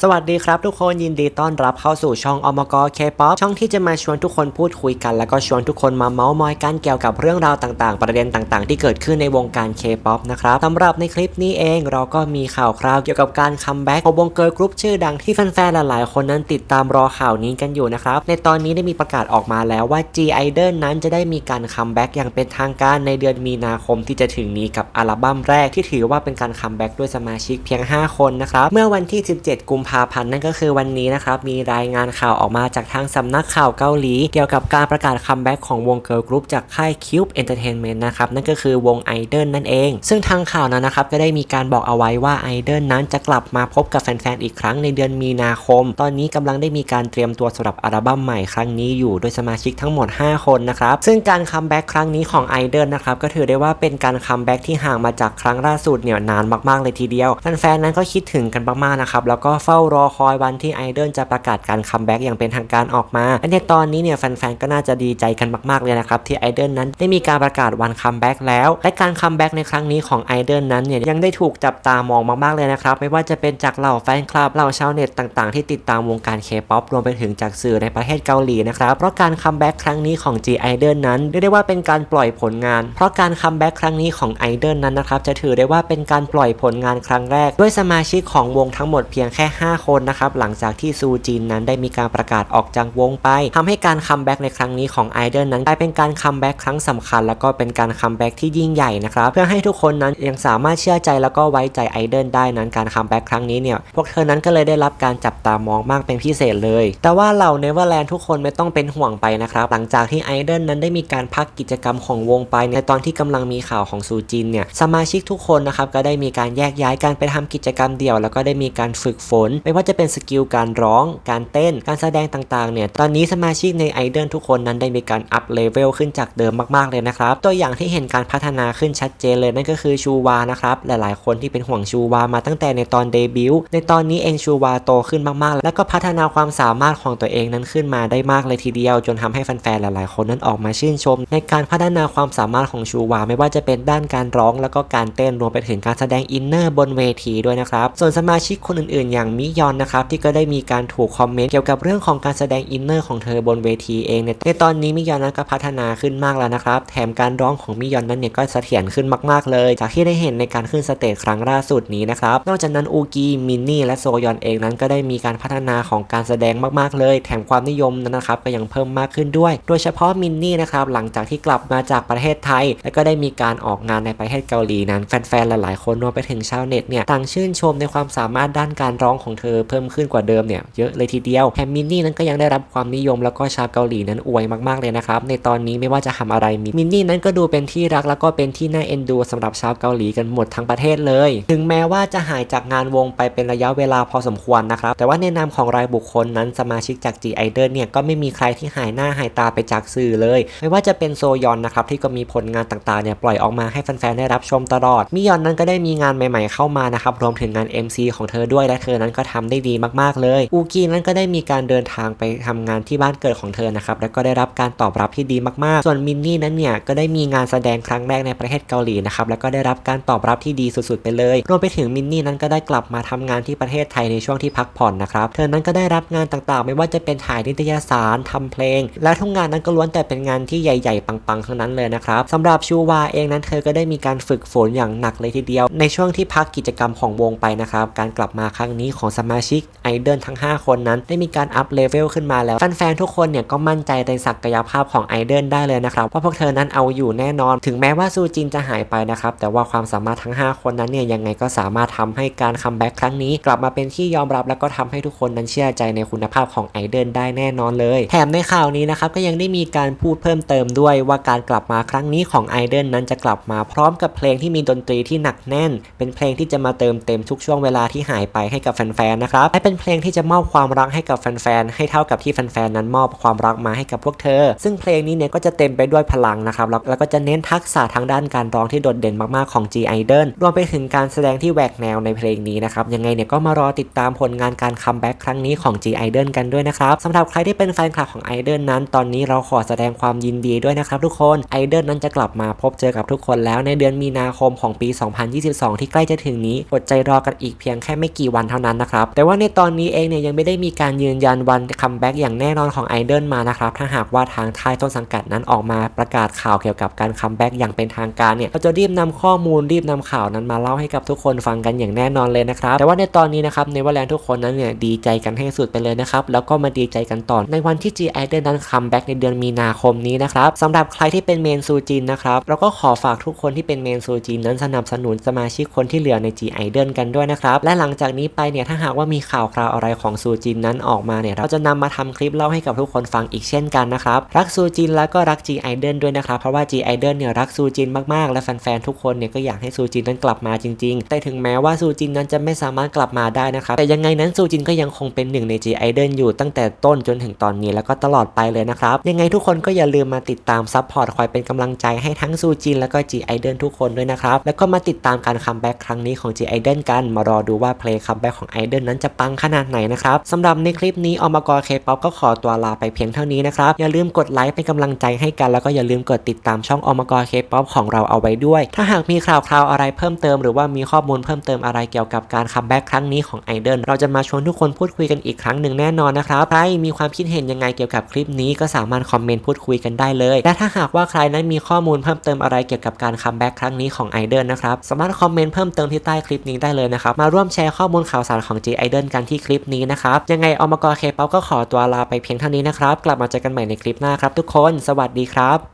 สวัสดีครับทุกคนยินดีต้อนรับเข้าสู่ช่องอมกเคป๊อปช่องที่จะมาชวนทุกคนพูดคุยกัน แล้วก็ชวนทุกคนมาเมาส์มอยกันเกี่ยวกับเรื่องราวต่างๆ ประเด็นต่างๆ ที่เกิดขึ้นในวงการเคป๊อปนะครับสำหรับในคลิปนี้เองเราก็มีข่าวคราวเกี่ยวกับการคัมแบ็กของวงเกิร์ลกรุ๊ปชื่อดังที่แฟนๆหลายๆคนนั้นติดตามรอข่าวนี้กันอยู่นะครับในตอนนี้ได้มีประกาศออกมาแล้วว่า G Idol นั้นจะได้มีการคัมแบ็กอย่างเป็นทางการในเดือนมีนาคมที่จะถึงนี้กับอัลบั้มแรกที่ถือว่าเป็นการคัมแบ็กด้วยสมาชิกเพียง 5 คนนะครับเมื่อวันที่ 17กุมภาพันธ์นั่นก็คือวันนี้นะครับ มีรายงานข่าวออกมาจากทางสำนักข่าวเกาหลี เกี่ยวกับการประกาศคัมแบ็กของวงเกิร์ลกรุ๊ปจากค่าย Cube Entertainment นะครับ นั่นก็คือวงไอดอลนั่นเอง ซึ่งทางข่าวนั้นนะครับ ก็ได้มีการบอกเอาไว้ว่าไอดอลนั้นจะกลับมาพบกับแฟนๆ อีกครั้งในเดือนมีนาคม ตอนนี้กำลังได้มีการเตรียมตัวสำหรับอัลบั้มใหม่ครั้งนี้อยู่โดยสมาชิกทั้งหมด 5 คนนะครับ ซึ่งการคัมแบ็กครั้งนี้ของไอดอลนะครับก็ถือได้ว่าเป็นการคัมแบ็กที่ห่างมาจากครั้งล่าสุดเนี่ยนานมากๆเลยทีเดียวแฟนๆนั้นก็คิดถึงกันมากๆนะครับแล้วก็เฝ้ารอคอยวันที่ไอดอลจะประกาศการคัมแบ็กอย่างเป็นทางการออกมาและในตอนนี้เนี่ยแฟนๆก็น่าจะดีใจกันมากๆเลยนะครับที่ไอดอลนั้นได้มีการประกาศวันคัมแบ็กแล้วและการคัมแบ็กในครั้งนี้ของไอดอลนั้นเนี่ยยังได้ถูกจับตามองมากๆเลยนะครับไม่ว่าจะเป็นจากเหล่าแฟนคลับเหล่าชาวเน็ตต่างๆ ที่ติดตามวงการเคป๊อปรวมไปถึงจากสื่อในประเทศเกาหลีนะครับเพราะการคัมแบ็กครั้งนี้ของ G Idol นั้นเรียกได้ว่าเป็นการปล่อยผลงาน เพราะการคัมแบ็กครั้งนี้ของไอดอลนั้นนะครับจะถือได้ว่าเป็นการปล่อยผลงานครั้งแรก ด้วยสมาชิกของวงทั้งหมดเพียงแค่5 คนนะครับหลังจากที่ซูจินนั้นได้มีการประกาศออกจากวงไปทำให้การคัมแบ็กในครั้งนี้ของไอดอลนั้นกลายเป็นการคัมแบ็กครั้งสำคัญ แล้วก็เป็นการคัมแบ็กที่ยิ่งใหญ่นะครับเพื่อให้ทุกคนนั้นยังสามารถเชื่อใจแล้วก็ไว้ใจไอดอลได้นั้นการคัมแบ็กครั้งนี้เนี่ยพวกเธอนั้นก็เลยได้รับการจับตามองมากเป็นพิเศษเลย แต่ว่าเหล่าเนเวอร์แลนด์ทุกคนไม่ต้องเป็นห่วงไปนะครับหลังจากที่ไอดอลนั้นได้มีการพักกิจกรรมของวงไปในตอนที่กำลังมีข่าวของซูจินเนี่ยสมาชิกทุกคนนะครับก็ได้มีการแยกย้ายกันไปทำกิจกรรมเดี่ยว แล้วก็ได้มีการฝึกฝนไม่ว่าจะเป็นสกิลการร้อง การเต้น การแสดงต่างๆ เนี่ย ตอนนี้สมาชิกในไอดอลทุกคนนั้นได้มีการอัพเลเวลขึ้นจากเดิมมาก ๆ เลยนะครับ ตัวอย่างที่เห็นการพัฒนาขึ้นชัดเจนเลยนั่นก็คือชูวานะครับ หลายๆ คนที่เป็นห่วงชูวามาตั้งแต่ในตอนเดบิวต์ ในตอนนี้เองชูวาโตขึ้นมากๆ แล้วก็พัฒนาความสามารถของตัวเองนั้นขึ้นมาได้มากเลยทีเดียว จนทำให้แฟนๆ หลาย ๆ คนนั้นออกมาชื่นชม ในการพัฒนาความสามารถของชูวา ไม่ว่าจะเป็นด้านการร้อง แล้วก็การเต้นรวมไปถึงการแสดงอินเนอร์บนเวทีด้วยนะครับ ส่วนสมาชิกคนอื่นๆ อย่างมิยอนนะครับที่ก็ได้มีการถูกคอมเมนต์เกี่ยวกับเรื่องของการแสดงอินเนอร์ของเธอบนเวทีเองเนี่ยในตอนนี้มิยอนนั้นก็พัฒนาขึ้นมากแล้วนะครับแถมการร้องของมิยอนนั้นเนี่ยก็เสถียรขึ้นมากๆเลย จากที่ได้เห็นในการขึ้นสเตจครั้งล่าสุดนี้นะครับนอกจากนั้นอูกีมินนี่และโซยอนเองนั้นก็ได้มีการพัฒนาของการแสดงมากๆเลย แถมความนิยมนั้นนะครับก็ยังเพิ่มมากขึ้นด้วย โดยเฉพาะมินนี่นะครับหลังจากที่กลับมาจากประเทศไทย และก็ได้มีการออกงานในประเทศเกาหลีนั้นแฟนๆหลายๆคนรวมไปถึงชาวเน็ตเนี่ยต่างชื่นชมในความสามารถด้านการร้องของเธอเพิ่มขึ้นกว่าเดิมเนี่ยเยอะเลยทีเดียวแถมมินนี่นั้นก็ยังได้รับความนิยมแล้วก็ชาวเกาหลีนั้นอวยมากๆเลยนะครับในตอนนี้ไม่ว่าจะทำอะไรมินนี่นั้นก็ดูเป็นที่รักแล้วก็เป็นที่น่าเอ็นดูสำหรับชาวเกาหลีกันหมดทั้งประเทศเลย ถึงแม้ว่าจะหายจากงานวงไปเป็นระยะเวลาพอสมควรนะครับแต่ว่าในนามของรายบุคคลนั้นสมาชิกจาก G Idol เนี่ยก็ไม่มีใครที่หายหน้าหายตาไปจากสื่อเลย ไม่ว่าจะเป็นโซยอนนะครับที่ก็มีผลงานต่างๆเนี่ยปล่อยออกมาให้แฟนๆได้รับชมตลอดมิยอนนั้นก็ได้มีงานใหม่ ๆเข้ามานะครับรวมถึงงาน MC ของเธอด้วยและเธอนั้นก็ทำได้ดีมากๆเลย อูกีนั้นก็ได้มีการเดินทางไปทำงานที่บ้านเกิดของเธอนะครับแล้วก็ได้รับการตอบรับที่ดีมากๆ ส่วนมินนี่นั้นเนี่ยก็ได้มีงานแสดงครั้งแรกในประเทศเกาหลีนะครับแล้วก็ได้รับการตอบรับที่ดีสุดๆไปเลย รวมไปถึงมินนี่นั้นก็ได้กลับมาทำงานที่ประเทศไทยในช่วงที่พักผ่อนนะครับเธอนั้นก็ได้รับงานต่างๆ ไม่ว่าจะเป็นถ่ายนิตยสารทำเพลง และทุกงานนั้นก็ล้วนแต่เป็นงานที่ใหญ่ๆ ปังๆทั้งนั้นเลยนะครับสำหรับชูวาเองนั้นเธอก็ได้มีการฝึกฝนอย่างหนักเลยทีเดียว ในช่วงที่พักกิจกรรมของวงไปนะครับการกลับมาครั้งนี้ของสมาชิกไอดอลทั้ง 5 คนนั้น ได้มีการอัพเลเวลขึ้นมาแล้ว แฟนๆทุกคนเนี่ยก็มั่นใจในศักยภาพของไอดอลได้เลยนะครับว่าพวกเธอนั้นเอาอยู่แน่นอน ถึงแม้ว่าซูจินจะหายไปนะครับแต่ว่าความสามารถทั้ง 5 คนนั้นเนี่ยยังไงก็สามารถทำให้การคัมแบ็กครั้งนี้ กลับมาเป็นที่ยอมรับแล้วก็ทำให้ทุกคนนั้นเชื่อใจในคุณภาพของไอดอลได้แน่นอนเลย แถมในข่าวนี้นะครับก็ยังได้มีการพูดเพิ่มเติมด้วยว่าการกลับมาครั้งนี้ของไอดอลนั้นจะกลับมาพร้อมกับเพลงที่มีดนตรีที่หนักแน่น เป็นเพลงที่จะมาเติมเต็มทุกช่วงเวลาที่หายไปให้กับแฟนๆนะครับและเป็นเพลงที่จะมอบความรักให้กับแฟนๆให้เท่ากับที่แฟนๆนั้นมอบความรักมาให้กับพวกเธอ ซึ่งเพลงนี้เนี่ยก็จะเต็มไปด้วยพลังนะครับแล้วแล้วก็จะเน้นทักษะทางด้านการร้องที่โดดเด่นมากๆของ G Idol รวมไปถึงการแสดงที่แหวกแนวในเพลงนี้นะครับยังไงเนี่ยก็มารอติดตามผลงานการคัมแบ็กครั้งนี้ของ G Idol กันด้วยนะครับสำหรับใครที่เป็นแฟนคลับของ Idol นั้น ตอนนี้เราขอแสดงความยินดีด้วยนะครับทุกคน Idol นั้นจะกลับมาพบเจอกับทุกคนแล้วในเดือนมีนาคมของปี 2022 ที่ใกล้จะถึงนี้อดใจรอกันอีกเพียงแค่ไม่กี่วันเท่านั้นนะครับ แต่ว่าในตอนนี้เองเนี่ยยังไม่ได้มีการยืนยันวันคัมแบ็กอย่างแน่นอนของไอดอลมานะครับ ถ้าหากว่าทางค่ายต้นสังกัดนั้นออกมาประกาศข่าวเกี่ยวกับการคัมแบ็กอย่างเป็นทางการเนี่ยเราจะรีบนำข้อมูลรีบนำข่าวนั้นมาเล่าให้กับทุกคนฟังกันอย่างแน่นอนเลยนะครับ แต่ว่าในตอนนี้นะครับในวันแลนทุกคนนั้นเนี่ยดีใจกันให้สุดไปเลยนะครับ แล้วก็มาดีใจกันต่อในวันที่ G Idol นั้นคัมแบ็กในเดือนมีนาคมนี้นะครับสำหรับใครที่เป็นเมนซูจินนะครับเราก็ขอฝากทุกคนที่เป็นเมนซูจินนั้นสนับสนุนสมาชิกคนที่เหลือใน G Idol กันด้วยนะครับและหลังจากนี้ไปเนี่ยถ้าหากว่ามีข่าวคราวอะไรของซูจินนั้นออกมาเนี่ยเราจะนำมาทำคลิปเล่าให้กับทุกคนฟังอีกเช่นกันนะครับรักซูจินแล้วก็รัก G Idol ด้วยนะครับเพราะว่า G Idol เนี่ยรักซูจินมากๆและแฟนๆทุกคนเนี่ยก็อยากให้ซูจินนั้นกลับมาจริง ๆ แต่ถึงแม้ว่าซูจินนั้นจะไม่สามารถกลับมาได้นะครับแต่ยังไงนั้นซูจินก็ยังคงเป็นหนึ่งใน G Idol อยู่ตั้งแต่ต้นจนถึงตอนนี้แล้วก็ตลอดไปเลยนะครับยังไงทุกคนก็อย่าลืมมาติดตามซัพพอร์ตคอยเป็นกำลังใจให้ทั้งซูจินแล้วก็ G Idol ทุกคนด้วยนะครับแล้วก็มาติดตามการคัมแบ็กครั้งนี้ของ G Idol กันมารอดูว่าเพลงคัมแบ็กของ Idol นั้นจะปังขนาดไหนนะครับสำหรับในคลิปนี้อมกรเคป๊อปก็ขอตัวลาไปเพียงเท่านี้นะครับ อย่าลืมกดไลค์เป็นกำลังใจให้กัน แล้วก็อย่าลืมกดติดตามช่องอมกรเคป๊อปของเราเอาไว้ด้วย ถ้าหากมีข่าวคราวอะไรเพิ่มเติมหรือว่ามีข้อมูลเพิ่มเติมอะไรเกี่ยวกับการคัมแบ็กครั้งนี้ของ Idol เราจะมาชวนทุกคนพูดคุยกันอีกครั้งหนึ่งแน่นอนนะครับใครมีความคิดเห็นยังไงเกี่ยวกับคลิปนี้ก็สามารถคอมเมนต์พูดคุยกันได้เลย และถ้าหากว่าใครนั้นมีข้อมูลเพิ่มเติมอะไรเกี่ยวกับการคัมแบ็กครั้งนี้ของ Idol นะครับสามารถคอมเมนต์เพิ่มเติมที่ใต้คลิปนี้ได้เลยนะครับมาร่วมแชร์ข้อมูลข่าวสารของ G Idol กันที่คลิปนี้นะครับ ยังไงอมกรเคป๊อปก็ขอตัวลาไปเพียงเท่านี้นะครับ กลับมาเจอกันใหม่ในคลิปหน้าครับทุกคน สวัสดีครับ